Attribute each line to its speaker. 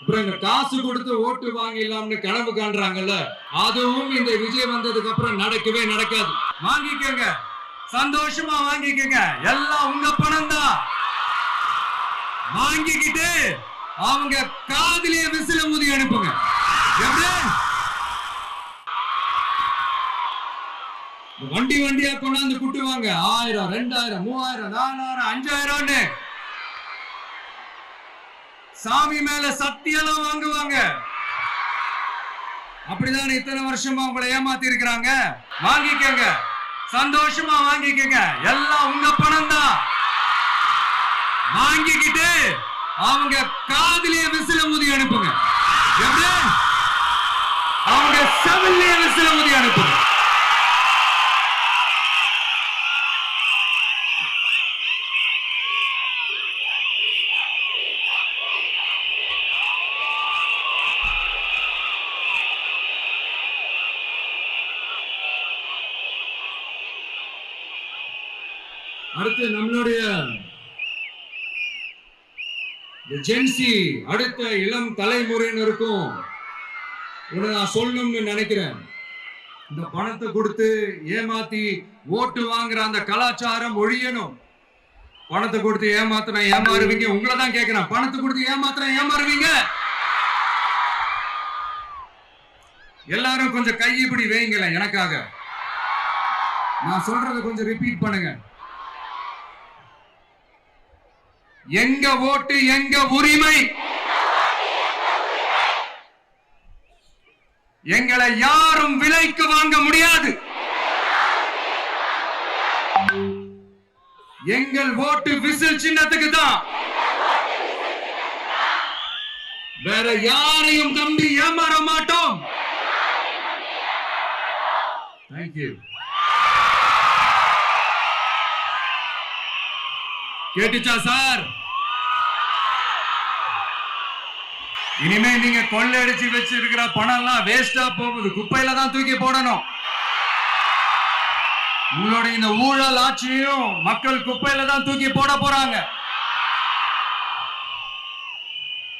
Speaker 1: அப்புறம் இந்த காசு கொடுத்து ஓட்டு வாங்கிடலாம்னு கனவு காண்றாங்கல்ல அதுவும் இந்த விஜய் வந்ததுக்கு அப்புறம் நடக்கவே நடக்காது. வாங்கிக்கோங்க. சந்தோஷமா வாங்கிக்கோங்க. எல்லாம் உங்க பணம் தான் வாங்கிக்கிட்டு அவங்க காதிலேயே விசில முதி அனுப்புங்க. வண்டி வண்டியா கொண்டாந்து குட்டுவாங்க. ஆயிரம் ரெண்டாயிரம் மூவாயிரம் நாலாயிரம் அஞ்சாயிரம்னு. சாமி மேல சத்தியெல்லாம் வாங்குவாங்க. அப்படிதான் இத்தனை வருஷமா உங்களை ஏமாத்தி இருக்கிறாங்க வாங்கிக்கங்க. சந்தோஷமா வாங்கிக்கங்க. எல்லாம் உங்க பணம் தான் வாங்கிக்கிட்டு அவங்க காதலிய விசில ஊதி அனுப்புங்க. அவங்க செவிலிய விசில ஊதி அனுப்புங்க. அடுத்து நம்மளுடைய ஜென்சி அடுத்த இளம் தலைமுறையினருக்கும் உடனே நான் சொல்லணும்னு நினைக்கிறேன். இந்த பணத்தை கொடுத்து ஏமாத்தி ஓட்டு வாங்குற அந்த கலாச்சாரம் ஒழியணும். பணத்தை கொடுத்து ஏமாத்தினா ஏமாறுவீங்க? உங்களை தான் கேட்கிறேன் பணத்தை கொடுத்து ஏமாத்தினா ஏமாறுவீங்க? எல்லாரும் கொஞ்சம் கை இப்படி வைங்களேன் எனக்காக. நான் சொல்றதை கொஞ்சம் ரிப்பீட் பண்ணுங்க. எங்க ஓட்டு எங்க உரிமை? எங்களை யாரும் விலைக்கு வாங்க முடியாது. எங்கள் ஓட்டு விசில் சின்னத்துக்கு தான். வேற யாரையும் நம்பி ஏமாற மாட்டோம். தேங்க்யூ கேட்டுச்சா சார்? இனிமே நீங்க கொள்ளையடிச்சு வச்சிருக்கிற பணம் எல்லாம் வேஸ்டா போகுது. குப்பையில தான் தூக்கி போடணும். உங்களுடைய இந்த ஊழல் ஆட்சியும் மக்கள் குப்பையில தான் தூக்கி போட போறாங்க.